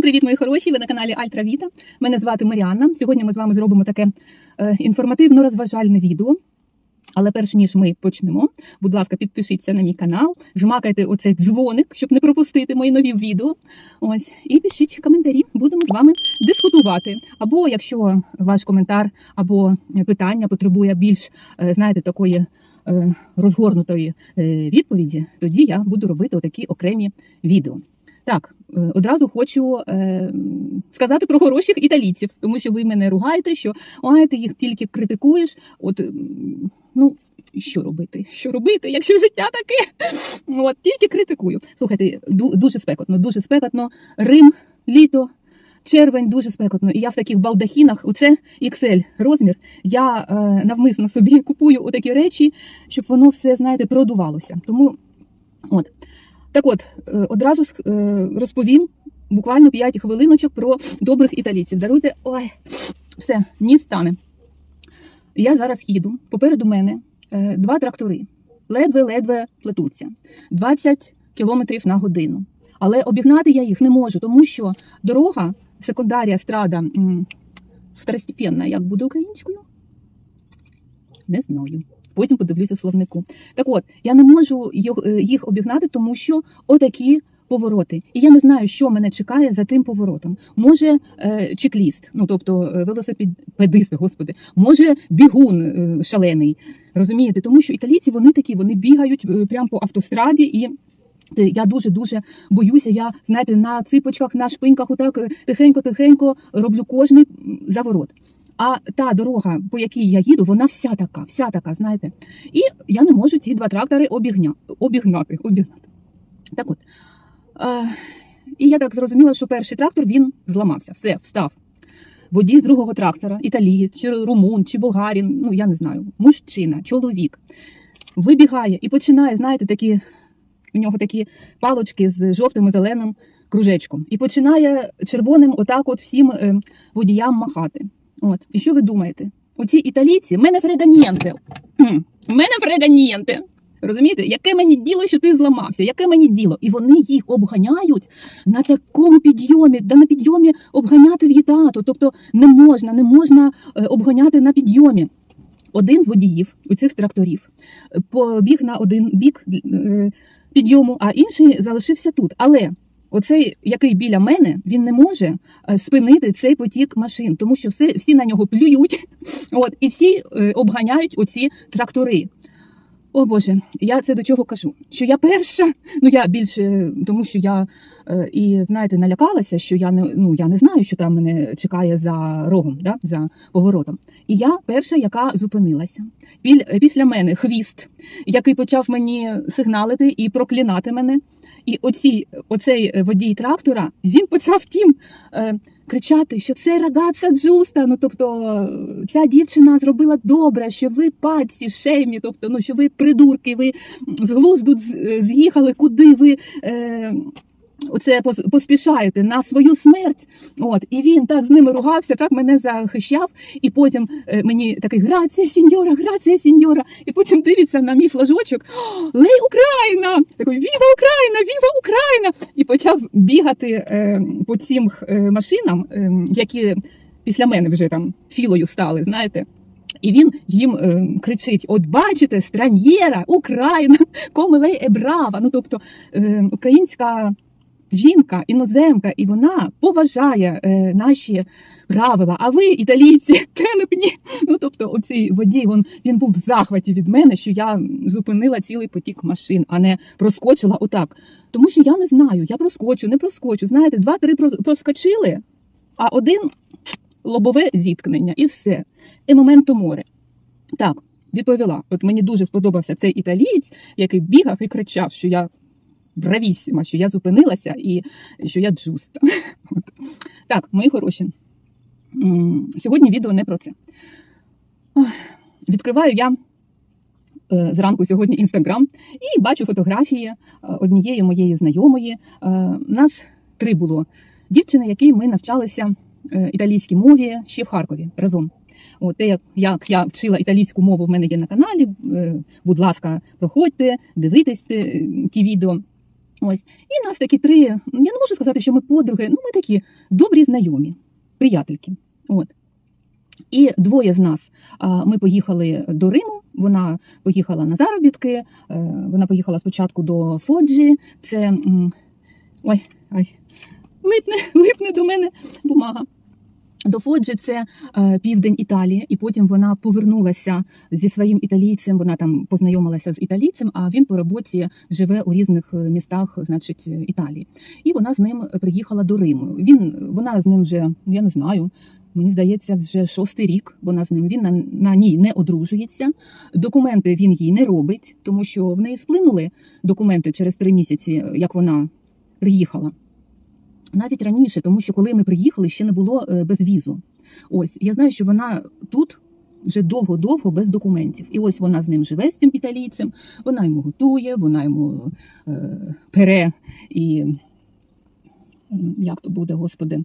Всім привіт, мої хороші! Ви на каналі Альтра Віта. Мене звати Маріанна. Сьогодні ми з вами зробимо таке е, інформативно-розважальне відео. Але перш ніж ми почнемо, будь ласка, підпишіться на мій канал, жмакайте оцей дзвоник, щоб не пропустити мої нові відео. Ось і пишіть коментарі. Будемо з вами дискутувати. Або якщо ваш коментар або питання потребує більш, е, знаєте, такої е, розгорнутої відповіді, тоді я буду робити отакі окремі відео. Так, е, одразу хочу е, сказати про хороших італійців, тому що ви мене ругаєте, що ой, ти їх тільки критикуєш. От ну що робити? Що робити, якщо життя таке? От тільки критикую. Слухайте, дуже спекотно, дуже спекотно. Рим, літо. Червень дуже спекотно, і я в таких балдахінах, оце XL розмір. Я е, навмисно собі купую отакі речі, щоб воно все, знаєте, продувалося. Тому от. Так от, е, одразу е, розповім буквально 5 хвилиночок про добрих італійців. Даруйте, ой, все, ні стане. Я зараз їду. Попереду мене е, два трактори. Ледве-ледве плетуться. 20 кілометрів на годину. Але обігнати я їх не можу, тому що дорога, секундарія страда второстепенна, як буде українською? Не знаю. Потім подивлюся словнику. Так от, я не можу е, їх обігнати, тому що отакі повороти. І я не знаю, що мене чекає за тим поворотом. Може е, чекліст, ну тобто е, велосипедист, господи, може бігун шалений. Розумієте? Тому що італійці вони такі, вони бігають прямо по автостраді і. Я дуже дуже боюся. Я знаєте, на ципочках, на шпиньках, отак тихенько-тихенько роблю кожний заворот. А та дорога, по якій я їду, вона вся така, вся така, знаєте. І я не можу ці два трактори обігня, обігнати. обігнати. Так от. Е, і я так зрозуміла, що перший трактор він зламався, все, встав. Водій з другого трактора, італієць, чи румун, чи болгарин, ну я не знаю, мужчина, чоловік, вибігає і починає, знаєте, такі, у нього такі палочки з жовтим і зеленим кружечком. І починає червоним отак от всім е, водіям махати. От. І що ви думаєте? Оці італійці, мене фреганєнте. Мене фреганєнте. Розумієте, яке мені діло, що ти зламався? Яке мені діло? І вони їх обганяють на такому підйомі, да на підйомі обганяти в'їтату. Тобто не можна, не можна е, обганяти на підйомі. Один з водіїв у цих тракторів е, побіг на один бік е, підйому, а інший залишився тут. Але оцей, який біля мене, він не може е, спинити цей потік машин, тому що все, всі на нього плюють, от, і всі е, обганяють оці трактори. О Боже, я це до чого кажу? Що я перша, ну я більше, тому що я е, і знаєте, налякалася, що я не ну я не знаю, що там мене чекає за рогом, да, за поворотом. І я перша, яка зупинилася. Після мене хвіст, який почав мені сигналити і проклинати мене. І оці, оцей е, водій трактора він почав тім е, кричати, що це рагаца джуста. Ну тобто е, ця дівчина зробила добре, що ви паці, шеймі, тобто ну що ви придурки, ви з глузду е, з'їхали, куди ви. Е, Оце поспішаєте на свою смерть. От і він так з ними ругався, так мене захищав. І потім е, мені такий грація, сіньора, грація, сіньора. І потім дивиться на мій флажочок. Лей Україна! Такий Віва Україна! Віва Україна! І почав бігати е, по цим е, машинам, е, які після мене вже там філою стали, знаєте. І він їм е, кричить: От бачите, стран'єра, Україна, комелей ебрава. Ну тобто е, українська жінка, іноземка, і вона поважає е, наші правила. А ви, італійці, телепні. Ну тобто, оцей водій він, він був в захваті від мене, що я зупинила цілий потік машин, а не проскочила отак. Тому що я не знаю, я проскочу, не проскочу. Знаєте, два-три прос- проскочили, а один лобове зіткнення, і все. І моменту море. Так, відповіла. От мені дуже сподобався цей італієць, який бігав і кричав, що я бравісіма, що я зупинилася і що я джуста. Так, мої хороші. Сьогодні відео не про це. Відкриваю я е, зранку сьогодні інстаграм і бачу фотографії е, однієї моєї знайомої. Е, Нас три було дівчини, які ми навчалися італійській мові ще в Харкові разом. От те, як, як я вчила італійську мову, в мене є на каналі. Будь ласка, проходьте, дивитесь ті відео. Ось. І нас такі три. Я не можу сказати, що ми подруги, ну ми такі добрі знайомі, приятельки. От. І двоє з нас ми поїхали до Риму. Вона поїхала на заробітки. е, Вона поїхала спочатку до Фоджі. Це ой, ой, липне, липне до мене бумага. До Фоджі це південь Італії, і потім вона повернулася зі своїм італійцем. Вона там познайомилася з італійцем, а він по роботі живе у різних е, містах, значить, Італії. І вона з ним приїхала до Риму. Він вона з ним вже я не знаю. Мені здається, вже шостий рік вона з ним. Він на, на ній не одружується. Документи він їй не робить, тому що в неї сплинули документи через три місяці, як вона приїхала. Навіть раніше, тому що коли ми приїхали, ще не було е, безвізу. Ось я знаю, що вона тут вже довго-довго без документів. І ось вона з ним живе з цим італійцем. Вона йому готує, вона йому е, пере і як то буде, господи.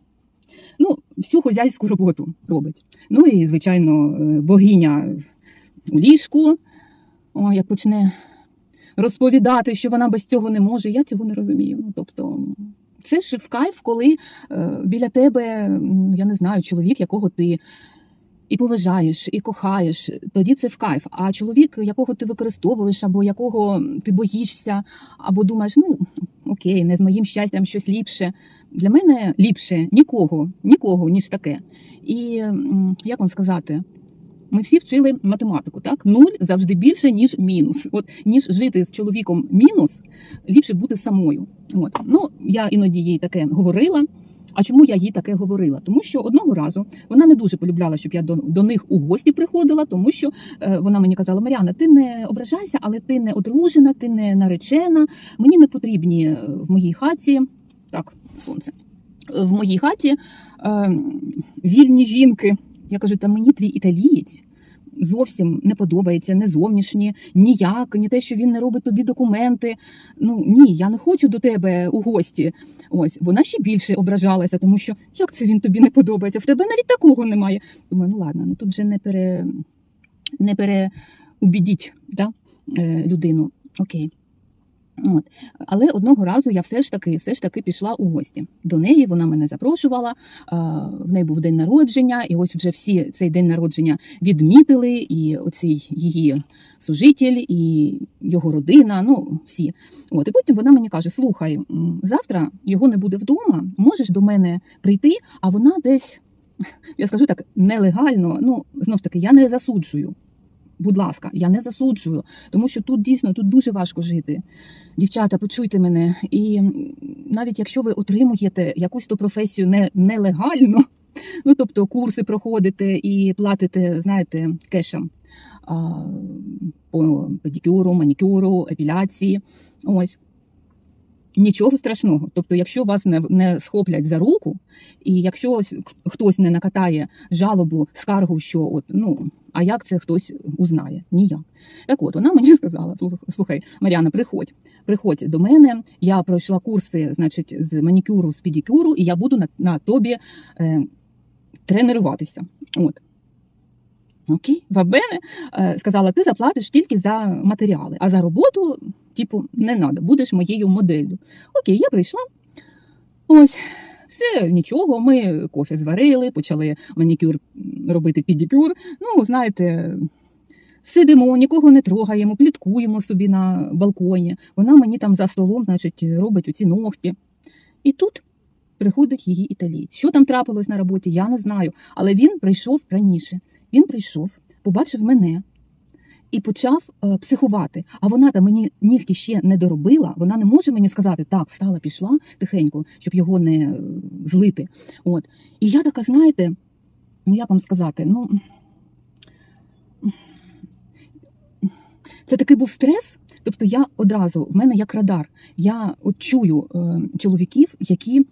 Ну, всю хозяйську роботу робить. Ну і, звичайно, е, богиня у ліжку, о, як почне розповідати, що вона без цього не може, я цього не розумію. Ну, тобто, це ж в кайф, коли е, біля тебе, я не знаю, чоловік, якого ти і поважаєш, і кохаєш, тоді це в кайф. А чоловік, якого ти використовуєш, або якого ти боїшся, або думаєш, ну окей, не з моїм щастям щось ліпше. Для мене ліпше нікого, нікого, ніж таке. І як вам сказати? Ми всі вчили математику, так? Нуль завжди більше, ніж мінус. От ніж жити з чоловіком мінус, ліпше бути самою. От. Ну, я іноді їй таке говорила. А чому я їй таке говорила? Тому що одного разу вона не дуже полюбляла, щоб я до, до них у гості приходила, тому що е, вона мені казала: Маріана, ти не ображайся, але ти не одружена, ти не наречена. Мені не потрібні е, в моїй хаті. Так, сонце. В моїй хаті е, вільні жінки. Я кажу, та мені твій італієць зовсім не подобається, не зовнішні, ніяк, ні те, що він не робить тобі документи. Ну ні, я не хочу до тебе у гості. Ось вона ще більше ображалася, тому що як це він тобі не подобається? В тебе навіть такого немає. Думаю, ну ладно, ну тут вже не пере не переубідіть да, е, людину. Окей. От. Але одного разу я все ж таки все ж таки пішла у гості. До неї вона мене запрошувала. В неї був день народження, і ось вже всі цей день народження відмітили. І оцей її служитель, і його родина. Ну всі. От і потім вона мені каже: Слухай, завтра його не буде вдома. Можеш до мене прийти, а вона десь. Я скажу так, нелегально, ну знов ж таки, я не засуджую. Будь ласка, я не засуджую, тому що тут дійсно тут дуже важко жити. Дівчата, почуйте мене. І навіть якщо ви отримуєте якусь ту професію не, нелегально, ну тобто курси проходите і платите, знаєте, кешем по педикюру, манікюру, епіляції. Ось. Нічого страшного. Тобто, якщо вас не, не схоплять за руку, і якщо ось хтось не накатає жалобу, скаргу, що от ну а як це хтось узнає? Ніяк. Так от вона мені сказала: «Слух- слухай, Мар'яна, приходь, приходь до мене. Я пройшла курси, значить, з манікюру, з педикюру, і я буду на, на тобі е, тренуватися. От. Окей, Вабене е, сказала, ти заплатиш тільки за матеріали, а за роботу, типу, не треба, будеш моєю моделлю. Окей, я прийшла. Ось, все нічого. Ми кофе зварили, почали манікюр робити педикюр. Ну, знаєте, сидимо, нікого не трогаємо, пліткуємо собі на балконі. Вона мені там за столом, значить, робить оці ногті. І тут приходить її італієць. Що там трапилось на роботі, я не знаю. Але він прийшов раніше. Він прийшов, побачив мене і почав е, психувати. А вона там мені нігті ще не доробила. Вона не може мені сказати, так, встала, пішла тихенько, щоб його не е, злити. От. І я така, знаєте, ну як вам сказати, ну. Це такий був стрес. Тобто я одразу, в мене як радар, я от чую е, чоловіків, які е,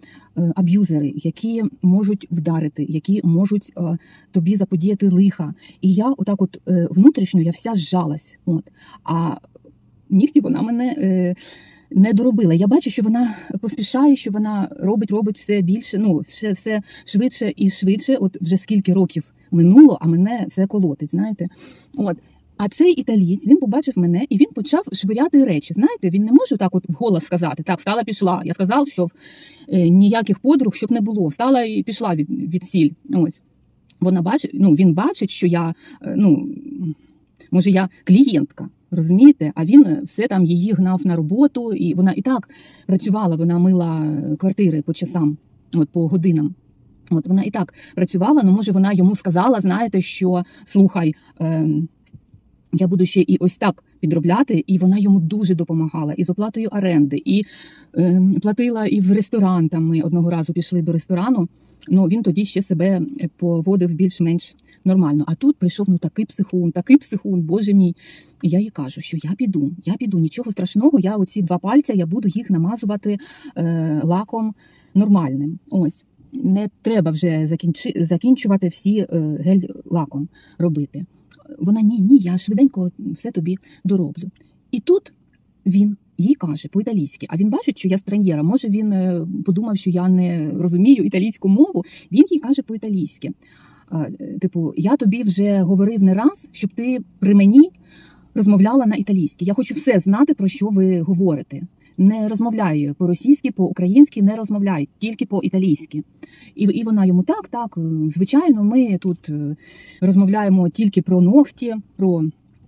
аб'юзери, які можуть вдарити, які можуть е, тобі заподіяти лиха. І я отак, от внутрішньо, я вся зжалась. От. А нігті вона мене. Не доробила. Я бачу, що вона поспішає, що вона робить, робить все більше, ну все, все швидше і швидше. От вже скільки років минуло, а мене все колотить. Знаєте, от А цей італієць він побачив мене і він почав швиряти речі. Знаєте, він не може так от вголос сказати. Так, встала, пішла. Я сказав, що е, ніяких подруг щоб не було. Встала і пішла від, від сіль. Ось вона бачить, ну він бачить, що я е, ну може я клієнтка. Розумієте, а він е, все там її гнав на роботу, і вона і так працювала. Вона мила е, квартири по часам, от по годинам. От вона і так працювала. Ну може вона йому сказала, знаєте, що слухай. Е, я буду ще і ось так підробляти, і вона йому дуже допомагала і з оплатою оренди, і е, платила і в ресторан. Там ми одного разу пішли до ресторану. Ну він тоді ще себе поводив більш-менш нормально. А тут прийшов ну такий психун, такий психун, боже мій. І я їй кажу, що я піду, я піду, нічого страшного. Я оці два пальця, я буду їх намазувати е, лаком нормальним. Ось не треба вже закінчувати всі е, гель-лаком робити. Вона ні, ні, я швиденько все тобі дороблю. І тут він їй каже по-італійськи, а він бачить, що я странєра. Може, він е, подумав, що я не розумію італійську мову. Він їй каже по-італійськи. Е, Типу, я тобі вже говорив не раз, щоб ти при мені розмовляла на італійській. Я хочу все знати, про що ви говорите. Не розмовляй по-російськи, по-українськи, не розмовляй, тільки по-італійськи. І, і вона йому так, так, е, звичайно, ми тут е, розмовляємо тільки про ногті, про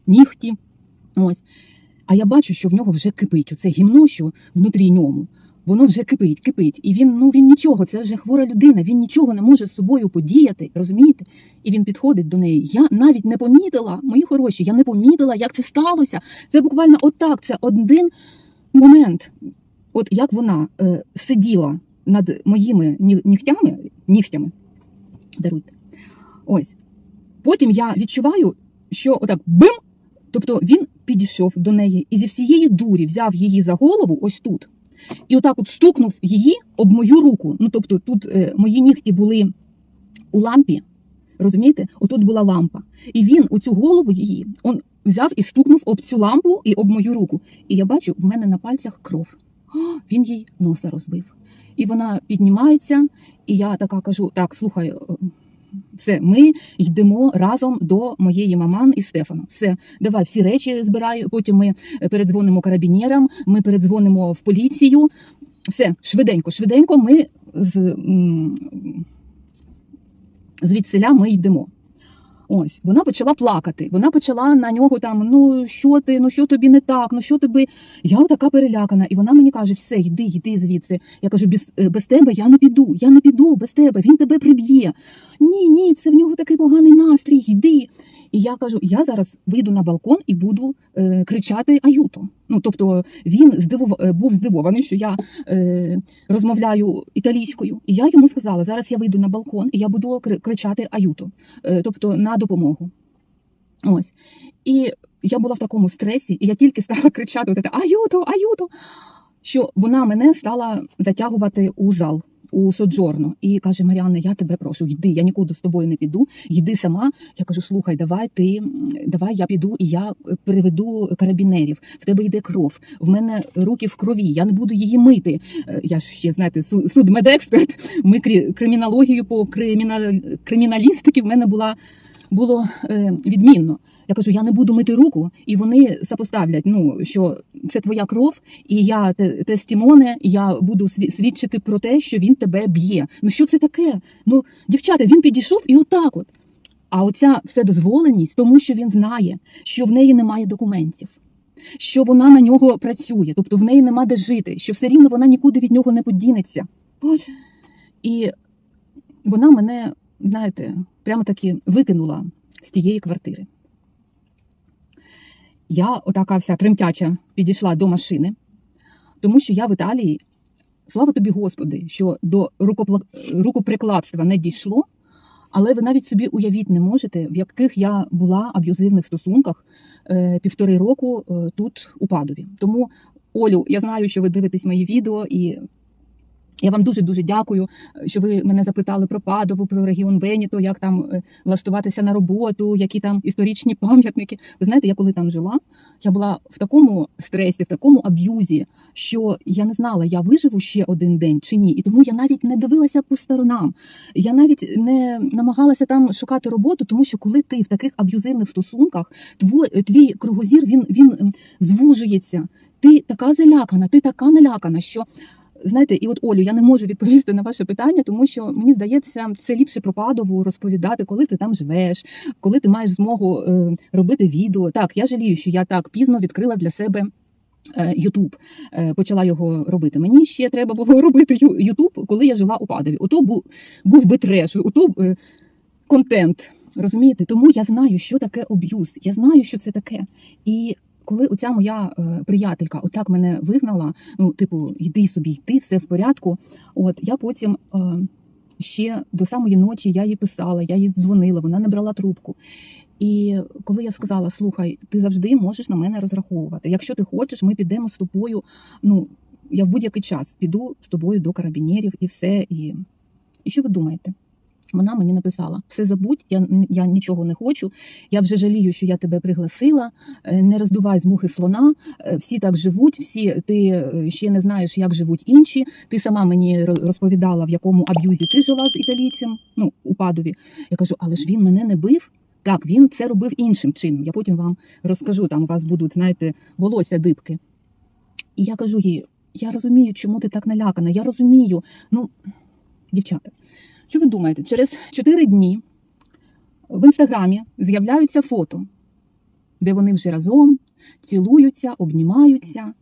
нігті. Ось. А я бачу, що в нього вже кипить оце гімно, що внутрі ньому. Воно вже кипить, кипить. І він ну він нічого, це вже хвора людина, він нічого не може з собою подіяти, розумієте? І він підходить до неї. Я навіть не помітила, мої хороші, я не помітила, як це сталося. Це буквально отак. Це один момент. От як вона е, сиділа над моїми нігтями, нігтями, даруйте. Ось. Потім я відчуваю, що отак бим. Тобто він підійшов до неї і зі всієї дурі взяв її за голову ось тут. І отак от стукнув її об мою руку. Ну, тобто, тут е, мої нігті були у лампі, розумієте? Отут була лампа. І він оцю голову її он взяв і стукнув об цю лампу і об мою руку. І я бачу, в мене на пальцях кров. О, він їй носа розбив. І вона піднімається, і я така кажу: так, слухай. е, Все, ми йдемо разом до моєї маман і Стефана. Все, давай всі речі збирай. Потім ми е, передзвонимо карабінєрам, ми передзвонимо в поліцію. Все, швиденько, швиденько ми з, звідсиля ми йдемо. Ось вона почала плакати. Вона почала на нього там: ну що ти, ну що тобі не так, ну що тобі. Я така перелякана, і вона мені каже: все, йди, йди звідси. Я кажу, без, е, без тебе я не піду, я не піду без тебе, він тебе приб'є. Ні, ні, це в нього такий поганий настрій, йди. І я кажу: я зараз вийду на балкон і буду е, кричати аюто. Ну тобто він здивов... е, був здивований, що я е, розмовляю італійською. І я йому сказала: зараз я вийду на балкон і я буду кричати аюто, е, тобто на допомогу. Ось. І я була в такому стресі, і я тільки стала кричати: аюто, аюто, що вона мене стала затягувати у зал. У Соджорно і каже Маріанна, я тебе прошу, йди, я нікуди з тобою не піду, йди сама. Я кажу, слухай, давай ти давай я піду і я приведу карабінерів. В тебе йде кров. В мене руки в крові. Я не буду її мити. Е, Я ж ще знаєте, су- судмедексперт. Ми кримінологію по кримінал... криміналістики в мене була було е, відмінно. Я кажу, я не буду мити руку, і вони сопоставлять, ну що це твоя кров, і я тестімоне, і я буду свідчити про те, що він тебе б'є. Ну що це таке? Ну, дівчата, він підійшов і отак от. А оця вседозволеність, тому що він знає, що в неї немає документів, що вона на нього працює, тобто в неї нема де жити, що все рівно вона нікуди від нього не подінеться. І вона мене, знаєте, прямо таки викинула з тієї квартири. Я, отака вся тремтяча, підійшла до машини, тому що я в Італії, слава тобі, Господи, що до рукоприкладства не дійшло, але ви навіть собі уявіть не можете, в яких я була аб'юзивних стосунках е, півтори року е, тут, у Падові. Тому, Олю, я знаю, що ви дивитесь мої відео, і Я вам дуже дуже дякую, що ви мене запитали про Падову, про регіон Веніто, як там е, влаштуватися на роботу, які там історичні пам'ятники. Ви знаєте, я коли там жила, я була в такому стресі, в такому аб'юзі, що я не знала, я виживу ще один день чи ні. І тому я навіть не дивилася по сторонам. Я навіть не намагалася там шукати роботу, тому що коли ти в таких аб'юзивних стосунках, твій, твій кругозір він, він звужується. Ти така залякана, ти така налякана, що. Знаєте, і от Олю, я не можу відповісти на ваше питання, тому що мені здається, це ліпше про Падову розповідати, коли ти там живеш, коли ти маєш змогу е, робити відео. Так, я жалію, що я так пізно відкрила для себе. Ютуб почала його робити. Мені ще треба було робити Ютуб, коли я жила у Падові. Ото був був би треш, ото е, контент. Розумієте? Тому я знаю, що таке об'юз. Я знаю, що це таке. І коли оця моя е, приятелька отак мене вигнала, ну, типу, йди собі, йти, все в порядку. От я потім е, ще до самої ночі я їй писала, я їй дзвонила, вона не брала трубку. І коли я сказала: слухай, ти завжди можеш на мене розраховувати. Якщо ти хочеш, ми підемо з тобою. Ну, я в будь-який час піду з тобою до карабінерів і все. І, і що ви думаєте? Вона мені написала: все забудь, я я нічого не хочу. Я вже жалію, що я тебе пригласила. е, Не роздувай з мухи слона. е, Всі так живуть, всі ти е, ще не знаєш, як живуть інші. Ти сама мені розповідала, в якому аб'юзі ти жила з італійцем, ну у падові. Я кажу, але ж він мене не бив. Так, він це робив іншим чином. Я потім вам розкажу. Там у вас будуть, знаєте, волосся дибки. І я кажу їй: я розумію, чому ти так налякана. Я розумію. Ну, дівчата. Що ви думаєте? Через 4 дні в інстаграмі з'являються фото, де вони вже разом цілуються, обнімаються.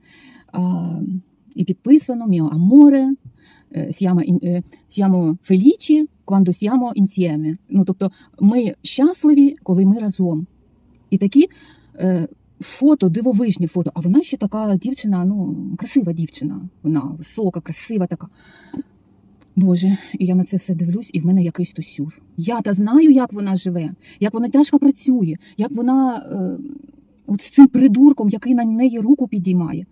І підписано Міо Аморе, Сіамо Фелічі, Quando siamo insieme. Ну, тобто ми щасливі, коли ми разом. І такі е, фото, дивовижні фото. А вона ще така дівчина, ну, красива дівчина. Вона висока, красива така. Боже, і я на це все дивлюсь, і в мене якийсь то сюр. Я та знаю, як вона живе, як вона тяжко працює, як вона е, от з цим придурком, який на неї руку підіймає.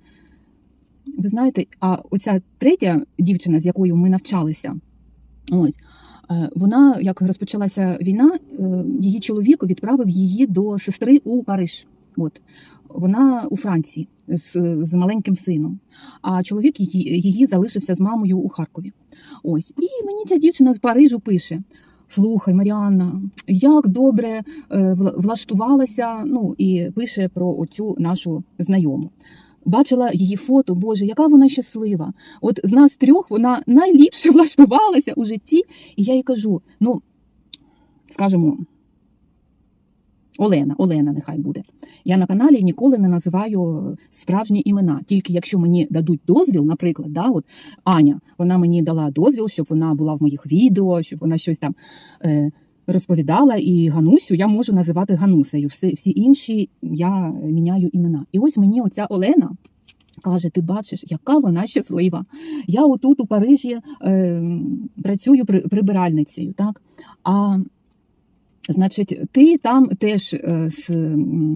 Ви знаєте, а оця третя дівчина, з якою ми навчалися, ось е, вона, як розпочалася війна, е, її чоловік відправив її до сестри у Париж. От вона у Франції з, з маленьким сином, а чоловік її, її залишився з мамою у Харкові. Ось, і мені ця дівчина з Парижу пише: Слухай, Маріанна, як добре е, влаштувалася. Ну і пише про оцю нашу знайому. Бачила її фото, Боже, яка вона щаслива. От з нас трьох вона найліпше влаштувалася у житті. І я їй кажу: ну, скажімо, Олена, Олена, нехай буде. Я на каналі ніколи не називаю справжні імена. Тільки якщо мені дадуть дозвіл, наприклад, да, от Аня, вона мені дала дозвіл, щоб вона була в моїх відео, щоб вона щось там е, розповідала. І Ганусю я можу називати Ганусею. Всі, всі інші я міняю імена. І ось мені оця Олена. Каже, ти бачиш, яка вона щаслива. Я отут у Парижі е, працюю при, прибиральницею, так? А Значить, ти там теж е, з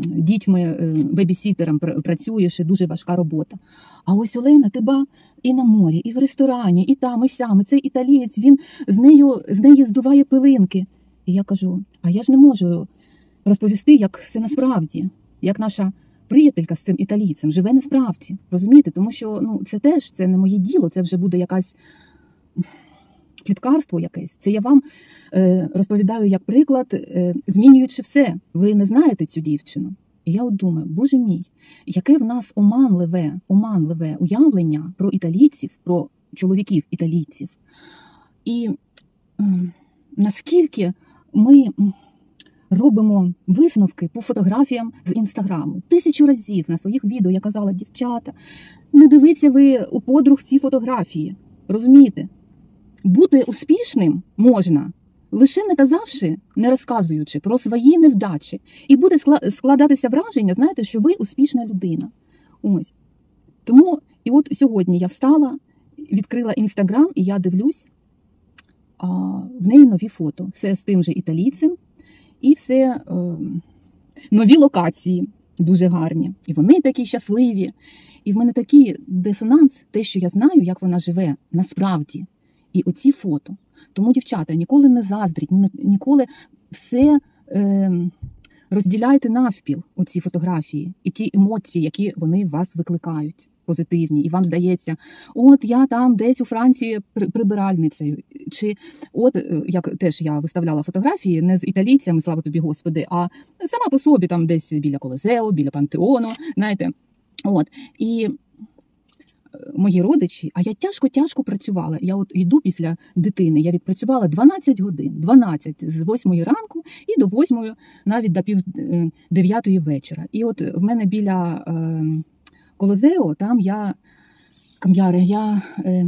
дітьми, е, бебісітером працюєш, і дуже важка робота. А ось Олена, ти ба і на морі, і в ресторані, і там, і сям. І Цей італієць, він з нею з неї здуває пилинки. І я кажу: а я ж не можу розповісти, як все насправді, як наша приятелька з цим італійцем живе насправді. Розумієте? Тому що ну, це теж це не моє діло, це вже буде якась пліткарство якесь. Це я вам е, розповідаю як приклад, е, змінюючи все. Ви не знаєте цю дівчину. І я от думаю, боже мій, яке в нас оманливе, оманливе уявлення про італійців, про чоловіків італійців. І е, наскільки ми робимо висновки по фотографіям з інстаграму. Тисячу разів на своїх відео я казала, дівчата, не дивіться ви у подруг ці фотографії. Розумієте? Бути успішним можна, лише не казавши, не розказуючи про свої невдачі. І буде складатися враження, знаєте, що ви успішна людина. Ось. Тому, і от сьогодні я встала, відкрила інстаграм, і я дивлюсь, а, в неї нові фото. Все з тим же італійцем, і все е, нові локації. дуже гарні. І вони такі щасливі. І в мене такий дисонанс, те, що я знаю, як вона живе насправді. І оці фото. Тому, дівчата, ніколи не заздріть, ні- ніколи все е, розділяйте навпіл оці фотографії і ті емоції, які вони вас викликають. Позитивні, і вам здається, от я там десь у Франції при- прибиральницею. Чи от е, як теж я виставляла фотографії не з італійцями, слава тобі Господи, а сама по собі там десь біля Колизео, біля Пантеону, знаєте. От і мої родичі, а я тяжко-тяжко працювала. Я от йду після дитини. Я відпрацювала 12 годин, 12 з 8 ранку і до 8 навіть до пів е, дев'ятої вечора. І от в мене біля е, Колизео, там я кам'яри, я е,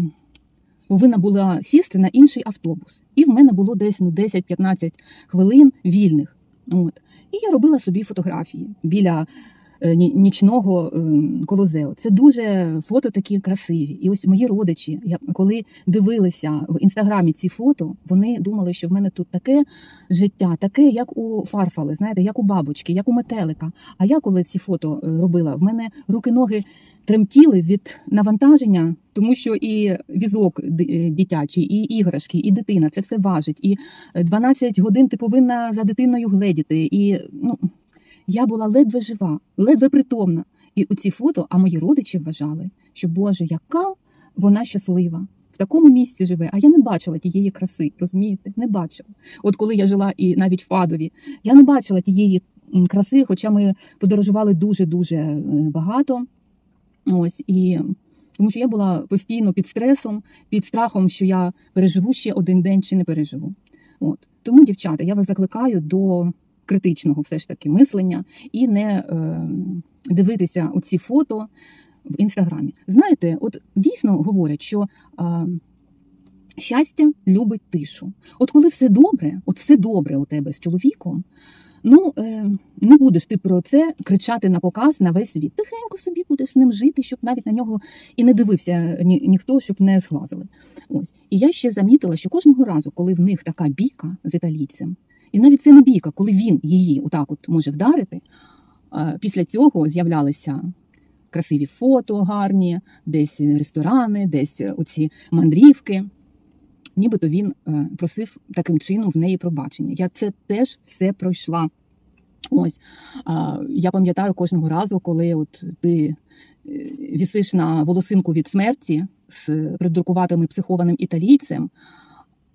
повинна була сісти на інший автобус. І в мене було десь ну, 10-15 хвилин вільних. От. І я робила собі фотографії біля е, нічного е, колозео. Це дуже фото такі красиві. І ось мої родичі, коли дивилися в інстаграмі ці фото, вони думали, що в мене тут таке життя, таке, як у фарфали, знаєте, як у бабочки, як у метелика. А я коли ці фото е, робила, в мене руки-ноги тремтіли від навантаження, тому що і візок ди- е, дитячий, і іграшки, і дитина це все важить. І е, 12 годин ти повинна за дитиною гледіти. І ну я була ледве жива, ледве притомна. І у ці фото, а мої родичі вважали, що Боже, яка вона щаслива. В такому місці живе, а я не бачила тієї краси, розумієте? Не бачила. От коли я жила і навіть в Фадові, я не бачила тієї краси, хоча ми подорожували дуже дуже багато. Ось і тому що я була постійно під стресом, під страхом, що я переживу ще один день чи не переживу. От тому, дівчата, я вас закликаю до критичного все ж таки мислення і не е, дивитися оці фото в інстаграмі. Знаєте, от дійсно говорять, що щастя любить тишу. От коли все добре, от все добре у тебе з чоловіком. Ну, е, не будеш ти про це кричати на показ на весь світ. Тихенько собі будеш з ним жити, щоб навіть на нього і не дивився ні, ніхто, щоб не зглазили. Ось. І я ще замітила, що кожного разу, коли в них така бійка з італійцем, і навіть це не бійка, коли він її отак от може вдарити, е, після цього з'являлися красиві фото гарні, десь ресторани, десь оці мандрівки. Нібито він е, просив таким чином в неї пробачення. Я це теж все пройшла. Ось я пам'ятаю кожного разу, коли от ти е, вісиш на волосинку від смерті з придуркуватим психованим італійцем.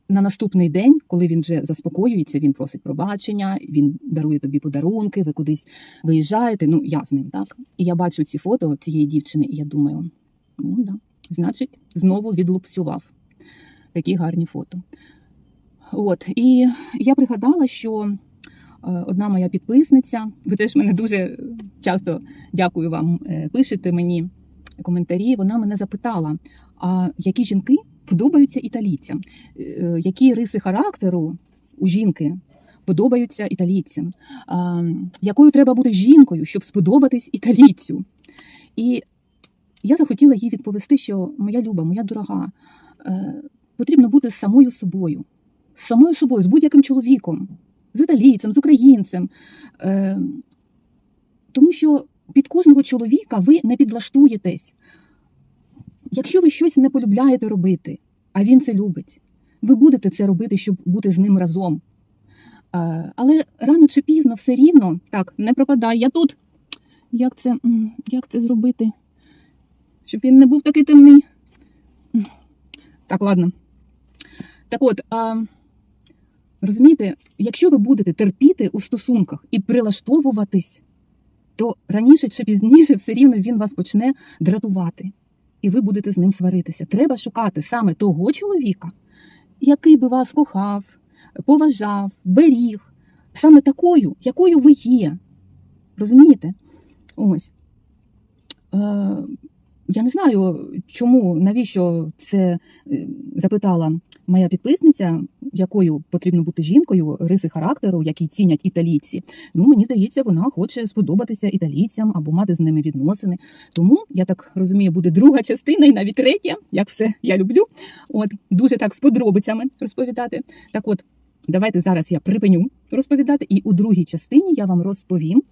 На наступний день, коли він вже заспокоюється, він просить пробачення, він дарує тобі подарунки, ви кудись виїжджаєте. Ну, я з ним, так. І я бачу ці фото цієї дівчини, і я думаю, ну да, значить, знову відлупцював такі гарні фото. От, і я пригадала, що е, одна моя підписниця, ви теж мене дуже часто дякую вам, е, пишете мені коментарі. Вона мене запитала, а які жінки подобаються італійцям, Е, які риси характеру у жінки подобаються італійцям, якою треба бути жінкою, щоб сподобатись італійцю. І я захотіла їй відповісти, що моя люба, моя дорога, е, потрібно бути самою собою, самою собою, з будь-яким чоловіком, з італійцем, з українцем. Е, Тому що під кожного чоловіка ви не підлаштуєтесь. Якщо ви щось не полюбляєте робити, а він це любить, ви будете це робити, щоб бути з ним разом. Але рано чи пізно все рівно так, не пропадай, я тут. Як це, як це зробити? Щоб він не був такий темний. Так, ладно. Так от, а, розумієте, якщо ви будете терпіти у стосунках і прилаштовуватись, то раніше чи пізніше все рівно він вас почне дратувати, і ви будете з ним сваритися. Треба шукати саме того чоловіка, який би вас кохав, поважав, беріг, саме такою, якою ви є. Розумієте? Ось. Я не знаю, чому, навіщо це е, запитала моя підписниця, якою потрібно бути жінкою, риси характеру, які цінять італійці. Ну, мені здається, вона хоче сподобатися італійцям або мати з ними відносини. Тому, я так розумію, буде друга частина і навіть третя, як все я люблю. От дуже так з подробицями розповідати. Так от. Давайте зараз я припиню розповідати, і у другій частині я вам розповім,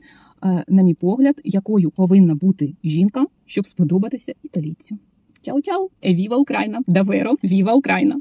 е, на мій погляд, якою повинна бути жінка, щоб сподобатися італійцю. Чао-чао! Евіва Україна! Даверо! Віва Україна!